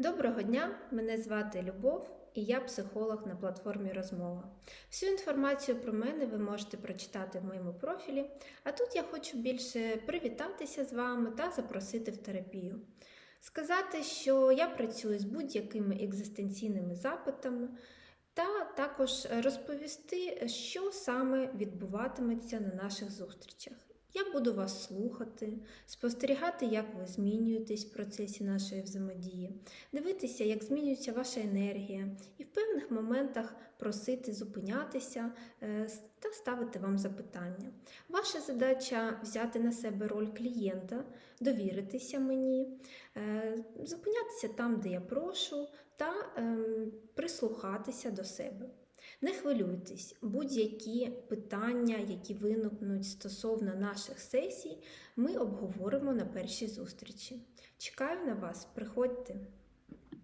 Доброго дня! Мене звати Любов і я психолог на платформі Розмова. Всю інформацію про мене ви можете прочитати в моєму профілі, а тут я хочу більше привітатися з вами та запросити в терапію. Сказати, що я працюю з будь-якими екзистенційними запитами, та також розповісти, що саме відбуватиметься на наших зустрічах. Я буду вас слухати, спостерігати, як ви змінюєтесь в процесі нашої взаємодії, дивитися, як змінюється ваша енергія, і в певних моментах просити зупинятися е, та ставити вам запитання. Ваша задача взяти на себе роль клієнта, довіритися мені, е, зупинятися там, де я прошу, та ем, прислухатися до себе. Не хвилюйтесь, будь-які питання, які виникнуть стосовно наших сесій, ми обговоримо на першій зустрічі. Чекаю на вас, приходьте.